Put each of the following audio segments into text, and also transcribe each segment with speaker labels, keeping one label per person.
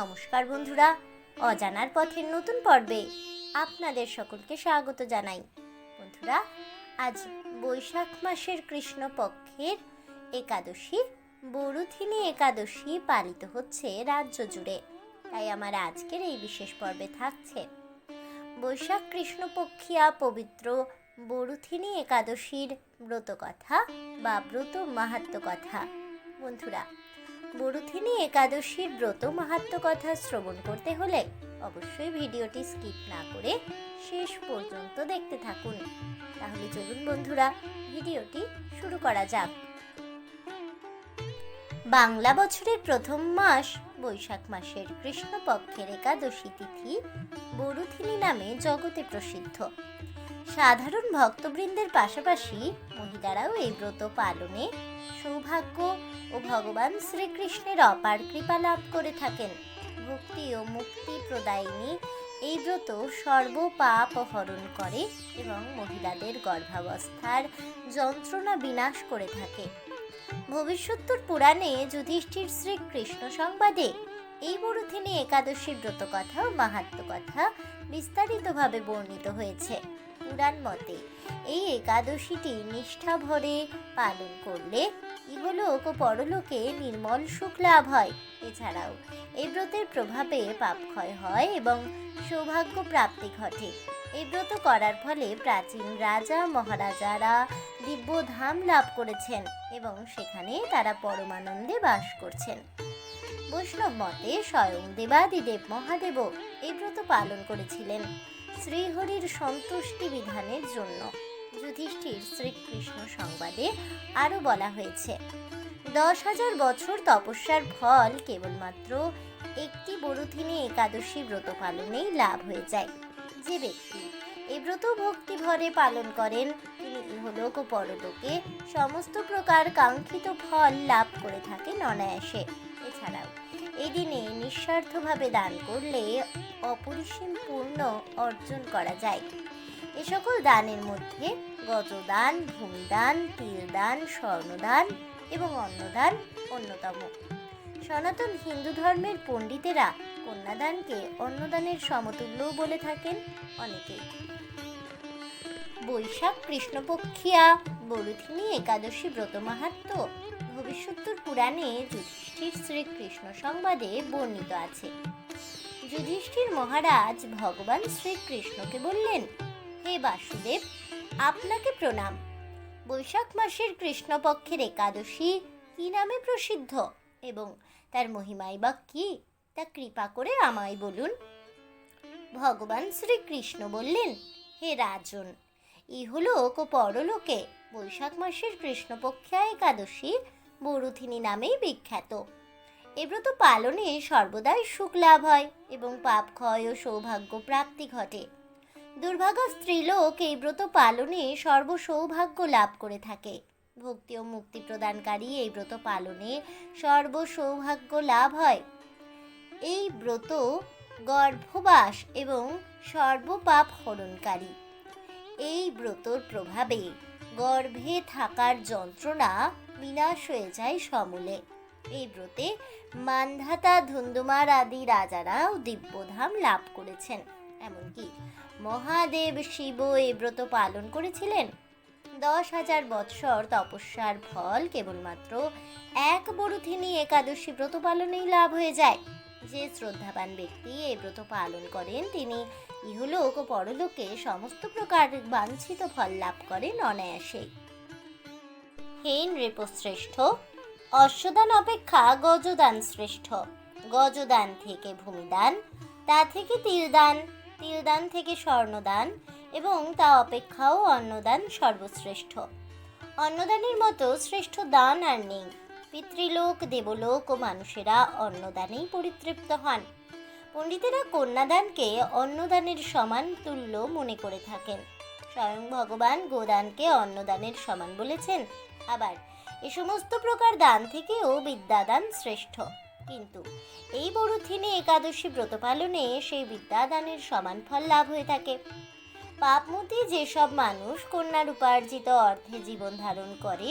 Speaker 1: নমস্কার বন্ধুরা অজানার পথের নতুন পর্বে আপনাদের সকলকে স্বাগত জানাই বন্ধুরা আজ বৈশাখ মাসের কৃষ্ণপক্ষের একাদশী বরুথিনী একাদশী পালিত হচ্ছে রাজ্য জুড়ে তাই আমার আজকের এই বিশেষ পর্বে থাকছে বৈশাখ কৃষ্ণপক্ষিয়া পবিত্র বরুথিনী একাদশীর ব্রত কথা বা ব্রত মাহাত্ম কথা বন্ধুরা বড়ুথিনী একাদশীর ব্রত মাহাত্ম কথা শ্রবণ করতে হলে অবশ্যই ভিডিওটি স্কিপ না করে শেষ পর্যন্ত দেখতে থাকুন তাহলে চলুন বন্ধুরা ভিডিওটি শুরু করা যাক বাংলা বছরের প্রথম মাস বৈশাখ মাসের কৃষ্ণপক্ষের একাদশী তিথি বরুথিনী নামে জগতে প্রসিদ্ধ সাধারণ ভক্তবৃন্দের পাশাপাশি মহিলারাও এই ব্রত পালনে সৌভাগ্য ও ভগবান শ্রীকৃষ্ণের অপার কৃপা লাভ করে থাকেন ভক্তি ও মুক্তি প্রদায়িনী এই ব্রত সর্বপাপ হরণ করে এবং মহিলাদের গর্ভাবস্থার যন্ত্রণা বিনাশ করে থাকে ভবিষ্যোত্তর পুরাণে যুধিষ্ঠির শ্রীকৃষ্ণ সংবাদে এই মরুথিনী একাদশী ব্রত কথা ও মাহাত্ম কথা বিস্তারিতভাবে বর্ণিত হয়েছে পুরাণ মতে এই একাদশীটি নিষ্ঠাভরে পালন করলে ইহলোক ও পরলোকে নির্মল সুখ লাভ হয় এছাড়াও এই ব্রতের প্রভাবে পাপ ক্ষয় হয় এবং সৌভাগ্য প্রাপ্তি ঘটে এই ব্রত করার ফলে প্রাচীন রাজা মহারাজারা দিব্য ধাম লাভ করেছেন এবং সেখানে তারা পরমানন্দে বাস করছেন বৈষ্ণব মতে স্বয়ং দেবাদিদেব মহাদেব এই ব্রত পালন করেছিলেন শ্রীহরির সন্তুষ্টি বিধানের জন্য যুধিষ্ঠির শ্রীকৃষ্ণ সংবাদে আরও বলা হয়েছে দশ হাজার বছর তপস্যার ফল কেবলমাত্র একটি বরুথিনী একাদশী ব্রত পালনেই লাভ হয়ে যায় যে ব্যক্তি এই ব্রত ভক্তিভরে পালন করেন তিনি ইহলোক ও পরলোকে সমস্ত প্রকার কাঙ্ক্ষিত ফল লাভ করে থাকেন অনায়াসে এছাড়াও এদিনে নিঃস্বার্থভাবে দান করলে অপরিসীম পূর্ণ অর্জন করা যায় এ সকল দানের মধ্যে গজদান ভূমিদান তিলদান স্বর্ণদান এবং অন্নদান অন্যতম সনাতন হিন্দু ধর্মের পণ্ডিতেরা কন্যাদানকে অন্নদানের সমতুল্যও বলে থাকেন অনেকেই বৈশাখ কৃষ্ণপক্ষিয়া বরুথিনী একাদশী ব্রত মাহাত্ম ভবিষ্যত্তর পুরাণে যুধিষ্ঠির শ্রীকৃষ্ণ সংবাদে বর্ণিত আছে যুধিষ্ঠির মহারাজ ভগবান শ্রীকৃষ্ণকে বললেন হে বাসুদেব আপনাকে প্রণাম বৈশাখ মাসের কৃষ্ণপক্ষের একাদশী কি নামে প্রসিদ্ধ এবং তার মহিমাই বা কি তা কৃপা করে আমায় বলুন ভগবান শ্রীকৃষ্ণ বললেন হে রাজন ইহলোক ও পরলোকে বৈশাখ মাসের কৃষ্ণপক্ষা একাদশী বরুথিনী নামেই বিখ্যাত এব্রত পালনে সর্বদাই সুখ লাভ হয় এবং পাপ ক্ষয় ও সৌভাগ্য প্রাপ্তি ঘটে দুর্ভাগ্য স্ত্রীলোক এই ব্রত পালনে সর্বসৌভাগ্য লাভ করে থাকে ভক্তি ও মুক্তি প্রদানকারী এই ব্রত পালনে সর্বসৌভাগ্য লাভ হয় এই ব্রত গর্ভবাস এবং সর্বপাপ হরণকারী এই ব্রতর প্রভাবে গর্ভে থাকার যন্ত্রণা বিনাশ হয়ে যায় সমূলে এই ব্রতে মান্ধাতা ধুন্দুমার আদি রাজারাও দিব্যধাম লাভ করেছেন এমনকি মহাদেব শিব এই ব্রত পালন করেছিলেন দশ হাজার বৎসর তপস্যার ফল কেবলমাত্র এক বরুথিনী একাদশী ব্রত পালনেই লাভ হয়ে যায় যে শ্রদ্ধাবান ব্যক্তি এই ব্রত পালন করেন তিনি ইহলোক ও পরলোকে সমস্ত প্রকার বাঞ্ছিত ফল লাভ করেন অনায়াসেই হেন রেপশ্রেষ্ঠ অশ্বদান অপেক্ষা গজদান শ্রেষ্ঠ গজদান থেকে ভূমিদান তা থেকে তিলদান তিলদান থেকে স্বর্ণদান এবং তা অপেক্ষাও অন্নদান সর্বশ্রেষ্ঠ অন্নদানের মতো শ্রেষ্ঠ দান আর নেই পিতৃলোক দেবলোক ও মানুষেরা অন্নদানেই পরিতৃপ্ত হন পণ্ডিতেরা কন্যাদানকে অন্নদানের সমান তুল্য মনে করে থাকেন স্বয়ং ভগবান গোদানকে অন্নদানের সমান বলেছেন আবার এ সমস্ত প্রকার দান থেকেও বিদ্যাদান শ্রেষ্ঠ কিন্তু এই বড়ুথিনে একাদশী ব্রত পালনে সেই বিদ্যাদানের সমান ফল লাভ হয়ে থাকে পাপমতি যেসব মানুষ কন্যার উপার্জিত অর্থে জীবন ধারণ করে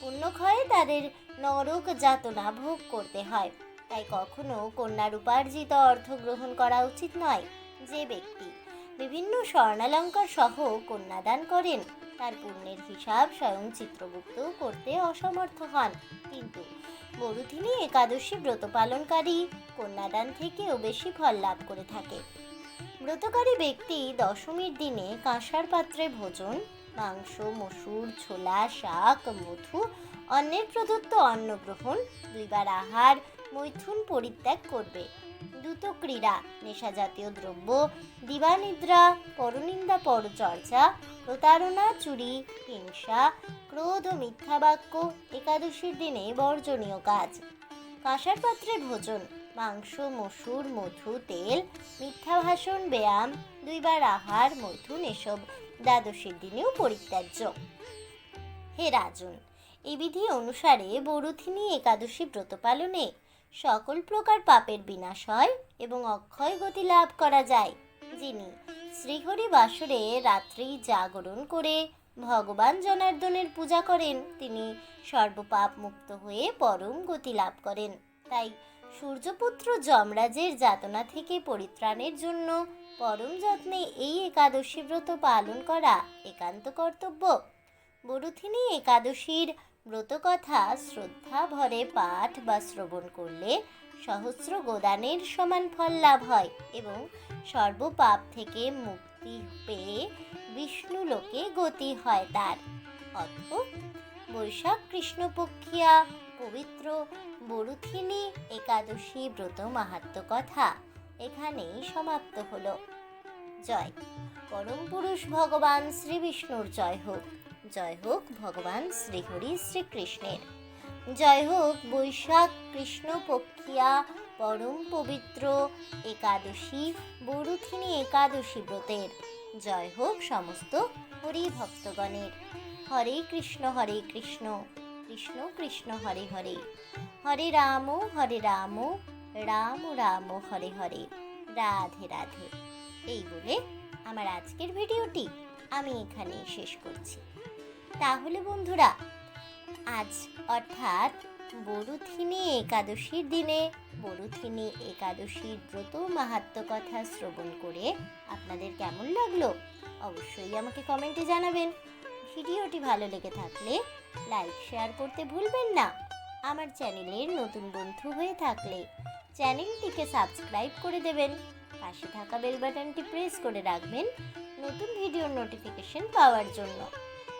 Speaker 1: পুণ্যক্ষয়ে তাদের নরক যাতনা ভোগ করতে হয় তাই কখনো কন্যার উপার্জিত অর্থ গ্রহণ করা উচিত নয় যে ব্যক্তি বিভিন্ন স্বর্ণালঙ্কার সহ কন্যাদান করেন তার পুণ্যের হিসাব স্বয়ং চিত্রগুপ্ত করতে অসমর্থ হন কিন্তু মরুথিনী একাদশী ব্রত পালনকারী কন্যাদান থেকেও বেশি ফল লাভ করে থাকে ব্রতকারী ব্যক্তি দশমীর দিনে কাঁসার পাত্রে ভোজন মাংস মসুর ছোলা শাক মধু অন্যের প্রদত্ত অন্ন গ্রহণ দুইবার আহার মৈথুন পরিত্যাগ করবে দ্রুত ক্রীড়া নেশা জাতীয় দ্রব্য দিবানিদ্রা পরনিন্দা পরচর্চা প্রতারণা চুরি হিংসা ক্রোধ ও মিথ্যা বাক্য একাদশীর দিনে বর্জনীয় কাজ কাঁসার পাত্রে ভোজন মাংস মসুর মধু তেল মিথ্যা ভাষণ ব্যায়াম দুইবার আহার মধুন এসব দ্বাদশীর দিনেও পরিত্যাজ্য হে রাজন এই বিধি অনুসারে বরুথিনী একাদশী ব্রত পালনে সকল প্রকার পাপের বিনাশ হয় এবং অক্ষয় গতি লাভ করা যায় যিনি শ্রীহরি বাসরে রাত্রি জাগরণ করে ভগবান জনার্দনের পূজা করেন তিনি সর্বপাপ মুক্ত হয়ে পরম গতি লাভ করেন তাই সূর্যপুত্র যমরাজের যাতনা থেকে পরিত্রাণের জন্য পরম যত্নে এই একাদশী ব্রত পালন করা একান্ত কর্তব্য বরুথিনী একাদশীর ব্রতকথা শ্রদ্ধা ভরে পাঠ বা শ্রবণ করলে সহস্র গোদানের সমান ফল লাভ হয় এবং সর্বপাপ থেকে মুক্তি পেয়ে বিষ্ণু লোকে গতি হয় তার অর্থ বৈশাখ কৃষ্ণপক্ষিয়া পবিত্র বরুথিনী একাদশী ব্রত মাহাত্ম কথা এখানেই সমাপ্ত হলো জয় পরম পুরুষ ভগবান শ্রীবিষ্ণুর জয় হোক জয় হোক ভগবান শ্রীহরি শ্রীকৃষ্ণের জয় হোক বৈশাখ কৃষ্ণ পক্ষিয়া পরম পবিত্র একাদশী বরুথিনী একাদশী ব্রতের জয় হোক সমস্ত হরি ভক্তগণের হরে কৃষ্ণ হরে কৃষ্ণ কৃষ্ণ কৃষ্ণ হরে হরে হরে রাম হরে রাম রাম রাম হরে হরে রাধে রাধে এই বলে আমার আজকের ভিডিওটি আমি এখানেই শেষ করছি তাহলে বন্ধুরা আজ অর্থাৎ বরুথিনী একাদশীর দিনে বরুথিনী একাদশীর ব্রত মাহাত্ম কথা শ্রবণ করে আপনাদের কেমন লাগলো অবশ্যই আমাকে কমেন্টে জানাবেন ভিডিওটি ভালো লেগে থাকলে লাইক শেয়ার করতে ভুলবেন না আমার চ্যানেলের নতুন বন্ধু হয়ে থাকলে চ্যানেলটিকে সাবস্ক্রাইব করে দেবেন পাশে থাকা বেল বাটনটি প্রেস করে রাখবেন নতুন ভিডিওর নোটিফিকেশন পাওয়ার জন্য